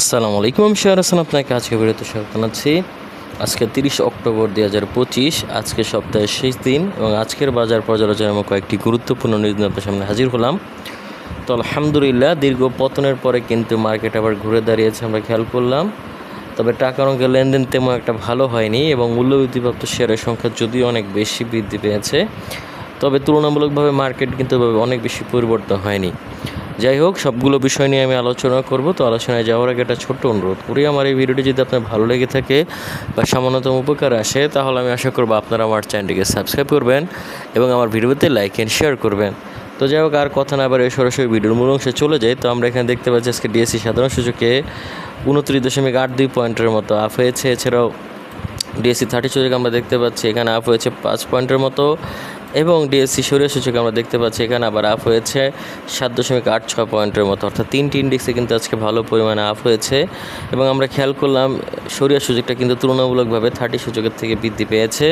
আসসালামু আলাইকুম আমি শেয়ার হাসান আপনাকে আজকে বেরোতে স্বাগত জানাচ্ছি। আজকে তিরিশ অক্টোবর দুই হাজার পঁচিশ, আজকে সপ্তাহের শেষ দিন এবং আজকের বাজার পর্যালোচনায় আমি কয়েকটি গুরুত্বপূর্ণ নিউজ আপনার সামনে হাজির হলাম। তো আলহামদুলিল্লাহ, দীর্ঘ পতনের পরে কিন্তু মার্কেট আবার ঘুরে দাঁড়িয়েছে আমরা খেয়াল করলাম। তবে টাকার অঙ্কের লেনদেন তেমন একটা ভালো হয়নি এবং মূল্য বৃদ্ধিপ্রাপ্ত শেয়ারের সংখ্যা যদিও অনেক বেশি বৃদ্ধি পেয়েছে। তবে তুলনামূলকভাবে মার্কেট কিন্তু অনেক বেশি পরিবর্তন হয়নি। যাই হোক, সবগুলো বিষয় নিয়ে আমি আলোচনা করব। তো আলোচনায় যাওয়ার আগে একটা ছোট্ট অনুরোধ করি। আমার এই ভিডিওটি যদি আপনার ভালো লেগে থাকে বা সামান্যতম উপকার আসে, তাহলে আমি আশা করব আপনারা আমার চ্যানেলটিকে সাবস্ক্রাইব করবেন এবং আমার ভিডিওতে লাইক অ্যান্ড শেয়ার করবেন। তো যাই হোক, আর কথা না বারে সরাসরি ভিডিওর মূল অংশে চলে যাই। তো আমরা এখানে দেখতে পাচ্ছি আজকে ডিএসসি সাধারণ সূচকে উনত্রিশ দশমিক আট দুই পয়েন্টের মতো আপ হয়েছে। এছাড়াও ডিএসসি থার্টি সূচক আমরা দেখতে পাচ্ছি এখানে আপ হয়েছে পাঁচ পয়েন্টের মতো। এবং ডিএসসি সরিয়া সূচক আমরা দেখতে পাচ্ছি, এখানে আবার আপ হয়েছে সাত দশমিক আট ছয় পয়েন্টের মতো। অর্থাৎ তিনটি ইন্ডেক্সে কিন্তু আজকে ভালো পরিমাণে আপ হয়েছে। এবং আমরা খেয়াল করলাম সরিয়া সূচকটা কিন্তু তুলনামূলকভাবে থার্টি সূচকের থেকে বৃদ্ধি পেয়েছে।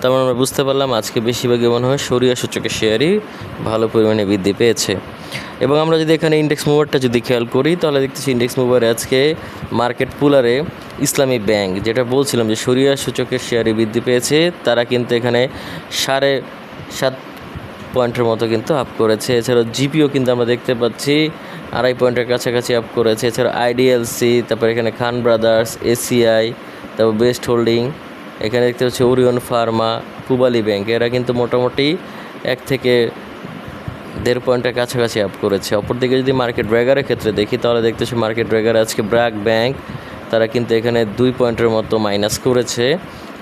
তারপর আমরা বুঝতে পারলাম, আজকে বেশিরভাগই মনে হয় সরিয়া সূচকের শেয়ারই ভালো পরিমাণে বৃদ্ধি পেয়েছে। এবং আমরা যদি এখানে ইন্ডেক্স মুভারটা যদি খেয়াল করি, তাহলে দেখতেছি ইন্ডেক্স মুভারে আজকে মার্কেট পুলারে ইসলামী ব্যাংক যেটা বলছিলাম যে সরিয়া সূচকের শেয়ারে বৃদ্ধি পেয়েছে। তারা কিন্তু এখানে সাড়ে সাত পয়েন্টের মতো কিন্তু আপ করেছে। এছাড়াও জিপিও কিন্তু আমরা দেখতে পাচ্ছি, আড়াই পয়েন্টের কাছাকাছি আপ করেছে। এছাড়া আইডিএলসি তারপর এখানে খান ব্রাদার্স এসিআই তারপর বেস্ট হোল্ডিং এখানে দেখতে পাচ্ছি ওরিয়ন ফার্মা পুবালি ব্যাংক এরা কিন্তু মোটামুটি এক থেকে দেড় পয়েন্টের কাছাকাছি আপ করেছে। অপরদিকে যদি মার্কেট ব্র্যাগারের ক্ষেত্রে দেখি, তাহলে দেখতেছি মার্কেট ব্র্যাগার আজকে ব্র্যাক ব্যাংক তারা কিন্তু এখানে দুই পয়েন্টের মতো মাইনাস করেছে।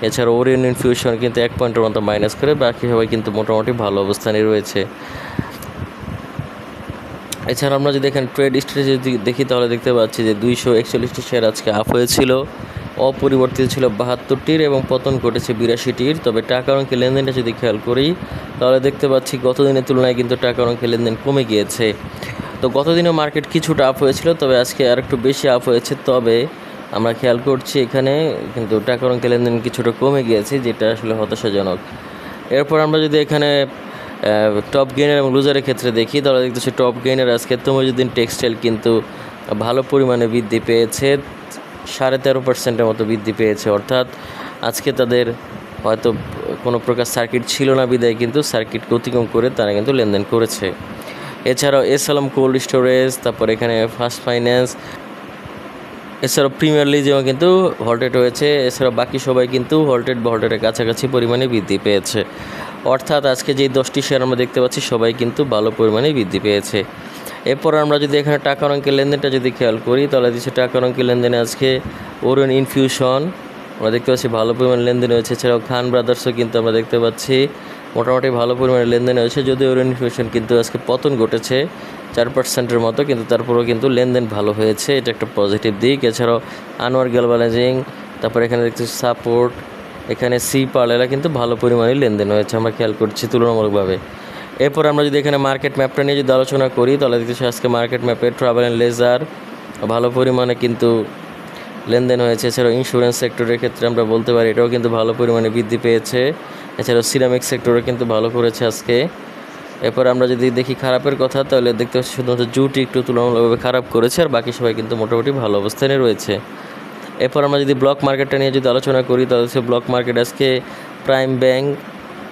এছাড়া ওরিয়ন ইনফিউশন কিন্তু এক পয়েন্টের মতো মাইনাস করে, বাকি সবাই কিন্তু মোটামুটি ভালো অবস্থানে রয়েছে। এছাড়া আমরা যদি এখানে ট্রেড স্ট্র্যাটেজি দেখি, তাহলে দেখতে পাচ্ছি যে দুইশো একচল্লিশটি শেয়ার আজকে আপ হয়েছিল। অপরিবর্তিত ছিল বাহাত্তরটির এবং পতন ঘটেছে বিরাশিটির। তবে টাকার অঙ্কে লেনদেনটা যদি খেয়াল করি, তাহলে দেখতে পাচ্ছি গত দিনের তুলনায় কিন্তু টাকার অঙ্কে লেনদেন কমে গিয়েছে। তো গতদিনও মার্কেট কিছুটা আপ হয়েছিল, তবে আজকে আর একটু বেশি আপ হয়েছে। তবে আমরা খেয়াল করছি এখানে কিন্তু টাকার অঙ্কে লেনদেন কিছুটা কমে গিয়েছে, যেটা আসলে হতাশাজনক। এরপর আমরা যদি এখানে টপ গেইনার এবং লুজারের ক্ষেত্রে দেখি, তাহলে দেখতেছি টপ গেইনার আজকে তমজুদ্দিন টেক্সটাইল কিন্তু ভালো পরিমাণে বৃদ্ধি পেয়েছে, সাড়ে তেরো পার্সেন্টের মতো বৃদ্ধি পেয়েছে। অর্থাৎ আজকে তাদের হয়তো কোনো প্রকার সার্কিট ছিল না বিদায়, কিন্তু সার্কিট অতিক্রম করে তারা কিন্তু লেনদেন করেছে। এছাড়াও এসালাম কোল্ড স্টোরেজ তারপর এখানে ফার্স্ট ফাইন্যান্স এছাড়াও প্রিমিয়ার লিজেও কিন্তু হল্টেড হয়েছে। এছাড়াও বাকি সবাই কিন্তু হল্টেড বা হল্টেডের কাছাকাছি পরিমাণে বৃদ্ধি পেয়েছে। অর্থাৎ আজকে যেই দশটি শেয়ার আমরা দেখতে পাচ্ছি, সবাই কিন্তু ভালো পরিমাণে বৃদ্ধি পেয়েছে। এরপর আমরা যদি এখানে টাকার অঙ্কের লেনদেনটা যদি খেয়াল করি, তাহলে দিচ্ছে টাকার অঙ্কের লেনদেনে আজকে ওরিয়ন ইনফিউশন আমরা দেখতে পাচ্ছি ভালো পরিমাণে লেনদেন হয়েছে। এছাড়াও খান ব্রাদার্সও কিন্তু আমরা দেখতে পাচ্ছি, মোটামুটি ভালো পরিমাণে লেনদেন হয়েছে। যদিও ওরিয়ন ইনফিউশন কিন্তু আজকে পতন ঘটেছে চার পার্সেন্টের মতো, কিন্তু তারপরেও কিন্তু লেনদেন ভালো হয়েছে। এটা একটা পজিটিভ দিক। এছাড়াও আনোয়ার গ্যালবালাইজিং তারপর এখানে দেখছি সাপোর্ট এখানে সি পাল এরা কিন্তু ভালো পরিমাণে লেনদেন হয়েছে, আমরা খেয়াল করছি তুলনামূলকভাবে। এরপর আমরা যদি এখানে মার্কেট ম্যাপটা নিয়ে যদি আলোচনা করি, তাহলে দেখতেছি আজকে মার্কেট ম্যাপে ট্রাভেল অ্যান্ড লেজার ভালো পরিমাণে কিন্তু লেনদেন হয়েছে। এছাড়াও ইন্স্যুরেন্স সেক্টরের ক্ষেত্রে আমরা বলতে পারি, এটাও কিন্তু ভালো পরিমাণে বৃদ্ধি পেয়েছে। এছাড়াও সিরামিক সেক্টরে কিন্তু ভালো করেছে আজকে। এরপর আমরা যদি দেখি খারাপের কথা, তাহলে দেখতে পাচ্ছি শুধুমাত্র জুটি একটু তুলনামূলকভাবে খারাপ করেছে, আর বাকি সবাই কিন্তু মোটামুটি ভালো অবস্থানে রয়েছে। এরপর আমরা যদি ব্লক মার্কেটটা নিয়ে যদি আলোচনা করি, তাহলে সে ব্লক মার্কেট আজকে প্রাইম ব্যাংক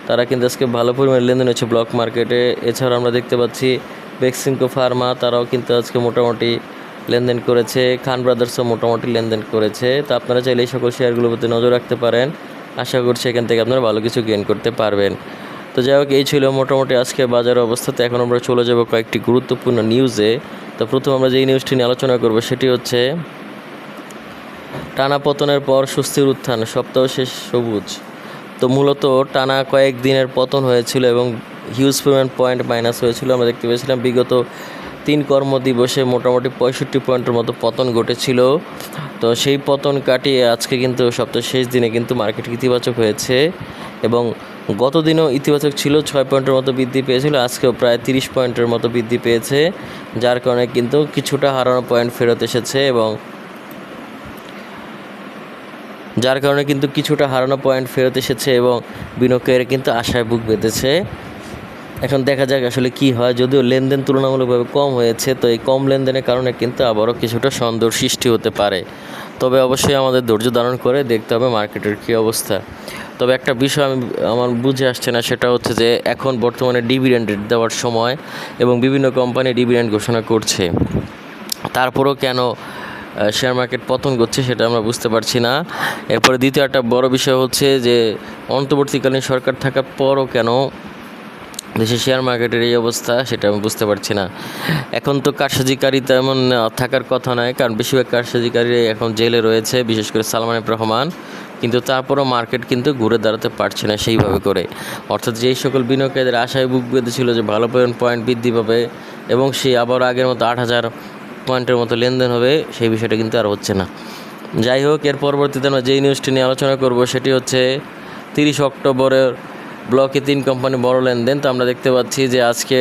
তারা কিন্তু আজকে ভালো পরিমাণে লেনদেন হচ্ছে ব্লক মার্কেটে এছাড়া আমরা দেখতে পাচ্ছি বেক্সিমকো ফার্মা তারাও কিন্তু আজকে মোটামুটি লেনদেন করেছে। খান ব্রাদার্সও মোটামুটি লেনদেন করেছে। তো আপনারা চাইলে এই সকল শেয়ারগুলোর প্রতি নজর রাখতে পারেন। আশা করছি এখান থেকে আপনারা ভালো কিছু গেইন করতে পারবেন। তো যাই হোক, এই ছিল মোটামুটি আজকে বাজার অবস্থাতে এখন আমরা চলে যাব কয়েকটি গুরুত্বপূর্ণ নিউজে তো প্রথম আমরা যেই নিউজটি নিয়ে আলোচনা করব, সেটি হচ্ছে টানা পতনের পর সুস্থির উত্থান, সপ্তাহ শেষ সবুজ। তো মূলত টানা কয়েক দিনের পতন হয়েছিল এবং হিউজ পরিমাণ পয়েন্ট মাইনাস হয়েছিল। আমরা দেখতে পেয়েছিলাম বিগত তিন কর্মদিবসে মোটামুটি পঁয়ষট্টি পয়েন্টের মতো পতন ঘটেছিল। তো সেই পতন কাটিয়ে আজকে কিন্তু সপ্তাহ শেষ দিনে কিন্তু মার্কেট ইতিবাচক হয়েছে এবং গত দিনও ইতিবাচক ছিল, ছয় পয়েন্টের মতো বৃদ্ধি পেয়েছিল, আজকেও প্রায় তিরিশ পয়েন্টের মতো বৃদ্ধি পেয়েছে, যার কারণে কিন্তু কিছুটা হারানো পয়েন্ট ফেরত এসেছে এবং যার কারণে কিন্তু কিছুটা হারানো পয়েন্ট ফেরত এসেছে এবং বিনিয়োগের কিন্তু আশায় বুক বেঁধেছে। এখন দেখা যাক আসলে কি হয়, যদিও লেনদেন তুলনামূলকভাবে কম হয়েছে, তো এই কম লেনদেনের কারণে কিন্তু আবারও কিছুটা সন্দেহ সৃষ্টি হতে পারে। তবে অবশ্যই আমাদের ধৈর্য ধারণ করে দেখতে হবে মার্কেটের কী অবস্থা। তবে একটা বিষয় আমি, আমার বুঝে আসছে না, সেটা হচ্ছে যে এখন বর্তমানে ডিভিডেন্ড দেওয়ার সময় এবং বিভিন্ন কোম্পানি ডিভিডেন্ড ঘোষণা করছে। তারপরেও কেন শেয়ার মার্কেট পতন করছে সেটা আমরা বুঝতে পারছি না। এরপরে দ্বিতীয় একটা বড় বিষয় হচ্ছে যে অন্তর্বর্তীকালীন সরকার থাকার পরও কেন দেশের শেয়ার মার্কেটের এই অবস্থা, সেটা আমি বুঝতে পারছি না। এখন তো কারসাজিকারী তেমন থাকার কথা নয়, কারণ বেশিরভাগ কারসাজিকারী এখন জেলে রয়েছে, বিশেষ করে সালমান রহমান। কিন্তু তারপরও মার্কেট কিন্তু ঘুরে দাঁড়াতে পারছে না সেইভাবে করে। অর্থাৎ যেই সকল বিনিয়োগকারীদের আশায় বুক বেঁধেছিল যে ভালো পরিমাণ পয়েন্ট বৃদ্ধি পাবে, এবং সে আবার আগের মতো আট হাজার পয়েন্টের মতো লেনদেন হবে, সেই বিষয়টা কিন্তু আর হচ্ছে না। যাই হোক, এর পরবর্তীতে আমরা যেই নিউজটি নিয়ে আলোচনা করব, সেটি হচ্ছে তিরিশ অক্টোবরের ব্লকে তিন কোম্পানি বড় লেনদেন, তো আমরা দেখতে পাচ্ছি যে আজকে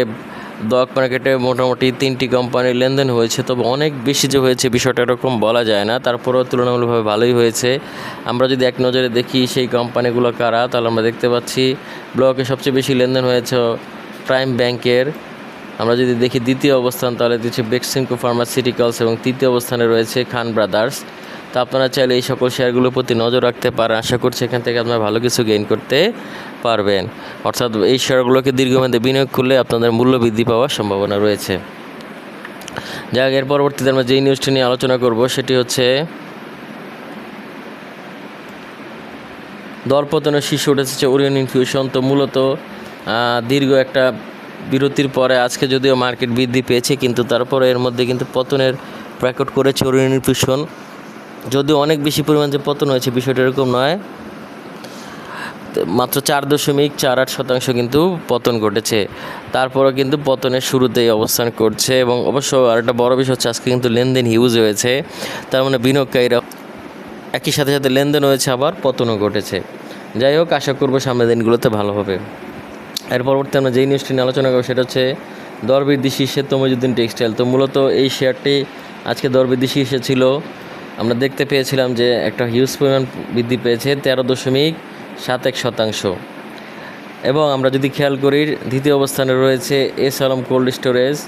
ব্লক মার্কেটে মোটামুটি তিনটি কোম্পানির লেনদেন হয়েছে। তবে অনেক বেশি যে হয়েছে বিষয়টা এরকম বলা যায় না, তারপরেও তুলনামূলকভাবে ভালোই হয়েছে। আমরা যদি এক নজরে দেখি সেই কোম্পানিগুলো কারা, তাহলে আমরা দেখতে পাচ্ছি ব্লকে সবচেয়ে বেশি লেনদেন হয়েছে প্রাইম ব্যাংকের আমরা যদি দেখি দ্বিতীয় অবস্থান, তাহলে দিচ্ছে বেক্সিমকো ফার্মাসিউটিক্যালস এবং তৃতীয় অবস্থানে রয়েছে খান ব্রাদার্স তো আপনারা চাইলে এই সকল শেয়ারগুলোর প্রতি নজর রাখতে পারেন। আশা করছি এখান থেকে আপনারা ভালো কিছু গেইন করতে পারবেন। অর্থাৎ এই শেয়ারগুলোকে দীর্ঘমেয়াদে বিনিয়োগ করলে আপনাদের মূল্য বৃদ্ধি পাওয়ার সম্ভাবনা রয়েছে। যাক, এর পরবর্তীতে আমরা যেই নিউজটি নিয়ে আলোচনা করব, সেটি হচ্ছে দরপতনের শীর্ষে উঠেছে ওরিয়ন ইনফিউশন তো মূলত দীর্ঘ একটা বিরতির পরে আজকে যদিও মার্কেট বৃদ্ধি পেয়েছে, কিন্তু তারপরে এর মধ্যে কিন্তু পতনের প্র্যাকট করেছে ওরিয়ন ইনফিউশন যদিও অনেক বেশি পরিমাণ যে পতন হয়েছে, বিষয়টা এরকম নয়। মাত্র চার দশমিক চার আট শতাংশ কিন্তু পতন ঘটেছে। তারপরও কিন্তু পতনের শুরুতেই অবস্থান করছে এবং অবশ্য আরেকটা বড় বিষয় হচ্ছে, আজকে কিন্তু লেনদেন হিউজ হয়েছে। তার মানে বিনিয়োগকারীরা একই সাথে সাথে লেনদেন হয়েছে, আবার পতনও ঘটেছে। যাই হোক, আশা করব সামনের দিনগুলোতে ভালো হবে। এর পরবর্তী আমরা যেই নিউজটি নিয়ে আলোচনা করব, সেটা হচ্ছে দরবৃদ্ধি শীর্ষে তমজুদ্দিন টেক্সটাইল। তো মূলত এই শেয়ারটি আজকে দরবৃদ্ধি শীর্ষে ছিল। আমরা দেখতে পেয়েছিলাম যে একটা হিউজ পরিমাণ বৃদ্ধি পেয়েছে, তেরো দশমিক সাত এক শতাংশ। এবং আমরা যদি খেয়াল করি, দ্বিতীয় অবস্থানে রয়েছে এস আলম কোল্ড স্টোরেজ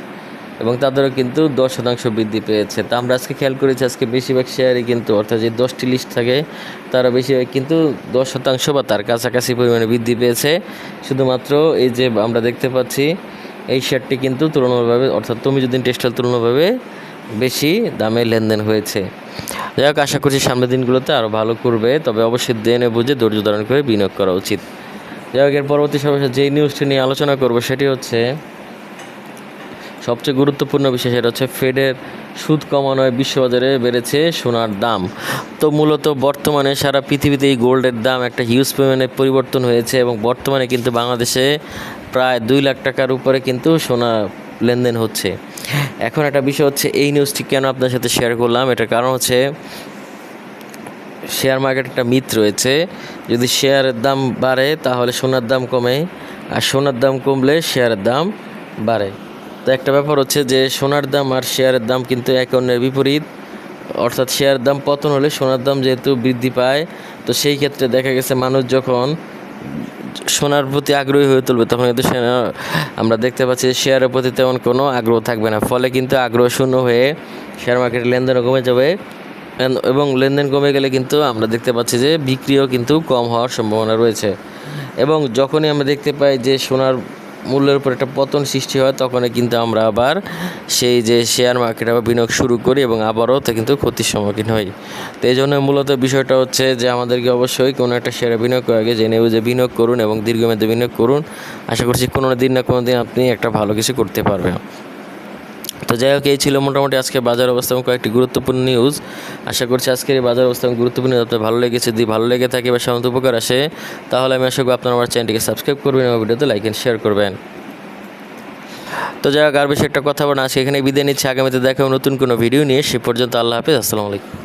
এবং তাদেরও কিন্তু দশ শতাংশ বৃদ্ধি পেয়েছে। তা আমরা আজকে খেয়াল করেছি, আজকে বেশিরভাগ শেয়ারই কিন্তু, অর্থাৎ যে দশটি লিস্ট থাকে, তারা বেশিরভাগ কিন্তু দশ শতাংশ বা তার কাছাকাছি পরিমাণে বৃদ্ধি পেয়েছে। শুধুমাত্র এই যে আমরা দেখতে পাচ্ছি, এই শেয়ারটি কিন্তু তুলনামূলকভাবে, অর্থাৎ তুমি যদি টেক্সটাইল তুলনাভাবে বেশি দামে লেনদেন হয়েছে। যাই হোক, আশা করছি সামনের দিনগুলোতে আরও ভালো করবে, তবে অবশ্যই দেনে বুঝে ধৈর্য ধারণ করে বিনিয়োগ করা উচিত। যাই হোক, এর পরবর্তী সর্বশেষ যেই নিউজটি নিয়ে আলোচনা করব, সেটি হচ্ছে, সবচেয়ে গুরুত্বপূর্ণ বিষয় সেটা হচ্ছে ফেডের সুদ কমানোয় বিশ্ববাজারে বেড়েছে সোনার দাম। তো মূলত বর্তমানে সারা পৃথিবীতে এই গোল্ডের দাম একটা হিউজ পরিমাণে পরিবর্তন হয়েছে এবং বর্তমানে কিন্তু বাংলাদেশে প্রায় দুই লাখ টাকার উপরে কিন্তু সোনা লেনদেন হচ্ছে। এখন একটা বিষয় হচ্ছে, এই নিউজটি কেন আপনার সাথে শেয়ার করলাম? এটার কারণ হচ্ছে শেয়ার মার্কেট একটা মিথ রয়েছে। যদি শেয়ারের দাম বাড়ে, তাহলে সোনার দাম কমে। আর সোনার দাম কমলে শেয়ারের দাম বাড়ে। তো একটা ব্যাপার হচ্ছে যে, সোনার দাম আর শেয়ারের দাম কিন্তু এক অন্যের বিপরীত। অর্থাৎ শেয়ারের দাম পতন হলে সোনার দাম যেহেতু বৃদ্ধি পায়, তো সেই ক্ষেত্রে দেখা গেছে মানুষ যখন সোনার প্রতি আগ্রহী হয়ে তুলবে, তখন কিন্তু আমরা দেখতে পাচ্ছি শেয়ারের প্রতি তেমন কোনো আগ্রহ থাকবে না। ফলে কিন্তু আগ্রহ শূন্য হয়ে শেয়ার মার্কেটের লেনদেনও কমে যাবে। এবং লেনদেন কমে গেলে কিন্তু আমরা দেখতে পাচ্ছি যে বিক্রিও কিন্তু কম হওয়ার সম্ভাবনা রয়েছে। এবং যখনই আমরা দেখতে পাই যে সোনার মূল্যের উপর একটা পতন সৃষ্টি হয়, তখনই কিন্তু আমরা আবার সেই যে শেয়ার মার্কেটে আবার বিনিয়োগ শুরু করি এবং আবারও তো কিন্তু ক্ষতির সম্মুখীন হই। তো এই জন্য মূলত বিষয়টা হচ্ছে যে আমাদেরকে অবশ্যই কোনো একটা শেয়ারে বিনিয়োগ করার আগে জেনে বুঝে বিনিয়োগ করুন এবং দীর্ঘমেয়াদে বিনিয়োগ করুন। আশা করছি কোনো দিন না কোনো দিন আপনি একটা ভালো কিছু করতে পারবেন। তো যাই হোক, এই ছিল মোটামুটি আজকে বাজার অবস্থা এবং কয়েকটি গুরুত্বপূর্ণ নিউজ আশা করছি আজকের এই বাজার অবস্থা এবং গুরুত্বপূর্ণ আপনার ভালো লেগেছে। যদি ভালো লেগে থাকে বা সাধারণত উপকার আসে, তাহলে আমি আশা করি আপনার আমার চ্যানেলটিকে সাবস্ক্রাইব করবেন এবং ভিডিওতে লাইক অ্যান্ড শেয়ার করবেন। তো যাই হোক, আর বেশি একটা কথা বলা আজকে এখানে বিদায় নিচ্ছে। আগামীতে দেখা নতুন কোনো ভিডিও নিয়ে। সে পর্যন্ত আল্লাহ হাফিজ। আসসালামু আলাইকুম।